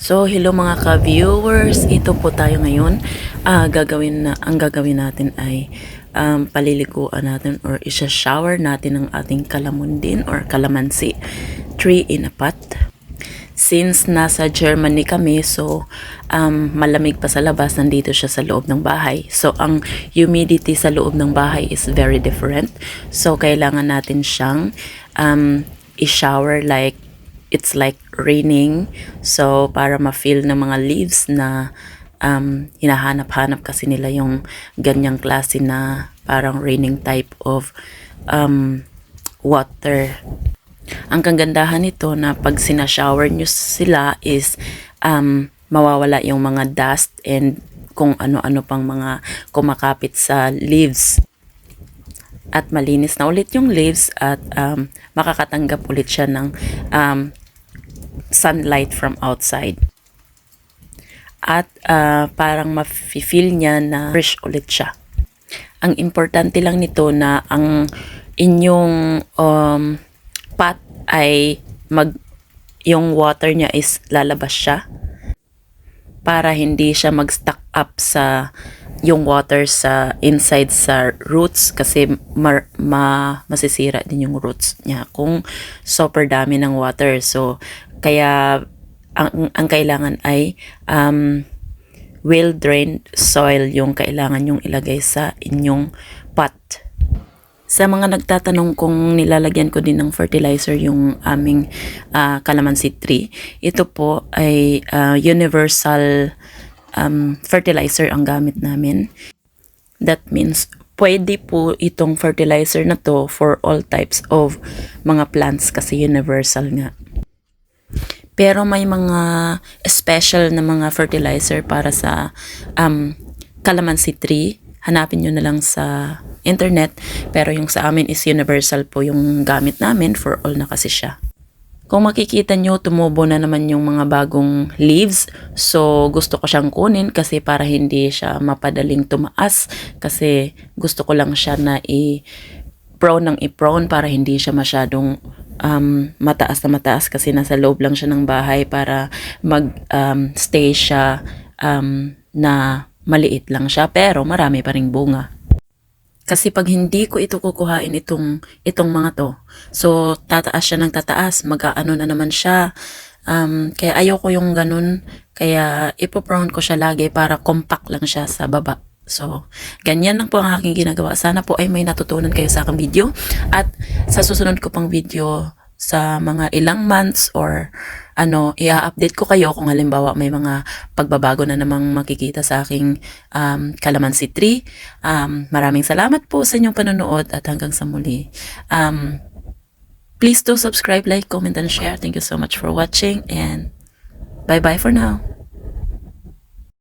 So, hello mga ka-viewers. Ito po tayo ngayon. Ah, gagawin na, ang gagawin natin ay um, paliliguan natin or isa-shower natin ang ating kalamundin or kalamansi tree in a pot. Since nasa Germany kami, so um, malamig pa sa labas, nandito siya sa loob ng bahay. So, ang humidity sa loob ng bahay is very different. So, kailangan natin siyang um, i-shower like it's like raining. So, para ma-feel ng mga leaves na um, hinahanap-hanap kasi nila yung ganyang klase na parang raining type of um, water. Ang kagandahan nito na pag sinashower nyo sila is um, mawawala yung mga dust and kung ano-ano pang mga kumakapit sa leaves at malinis na ulit yung leaves at um, makakatanggap ulit siya ng um, sunlight from outside. At uh, parang mafe-feel niya na fresh ulit siya. Ang importante lang nito na ang inyong um, pot ay mag yung water niya is lalabas siya para hindi siya mag-stuck up sa yung water sa inside sa roots kasi mar, ma, masisira din yung roots niya kung super dami ng water. So, kaya ang, ang kailangan ay um, well-drained soil yung kailangan yung ilagay sa inyong pot. Sa mga nagtatanong kung nilalagyan ko din ng fertilizer yung aming uh, calamansi tree, ito po ay uh, universal um, fertilizer ang gamit namin. That means pwede po itong fertilizer na to for all types of mga plants kasi universal nga. Pero may mga special na mga fertilizer para sa um, calamansi tree. Hanapin nyo na lang sa internet. Pero yung sa amin is universal po yung gamit namin for all na kasi siya. Kung makikita nyo, tumubo na naman yung mga bagong leaves. So, gusto ko siyang kunin kasi para hindi siya mapadaling tumaas. Kasi gusto ko lang siya na i- prone ng i-prone para hindi siya masyadong um, mataas na mataas kasi nasa loob lang siya ng bahay para mag-stay siya um, na maliit lang siya pero marami pa ring bunga. Kasi pag hindi ko ito kukuhain itong itong mga to, so tataas siya ng tataas, mag-aano na naman siya. Um, kaya ayoko yung ganun, kaya ipoprone ko siya lagi para compact lang siya sa baba. So, ganyan lang po ang aking ginagawa. Sana po ay may natutunan kayo sa aking video. At sa susunod ko pang video sa mga ilang months or ano, i-update ko kayo kung halimbawa may mga pagbabago na namang makikita sa aking um, calamansi tree. Um, maraming salamat po sa inyong panonood at hanggang sa muli. Um, please do subscribe, like, comment, and share. Thank you so much for watching and bye-bye for now.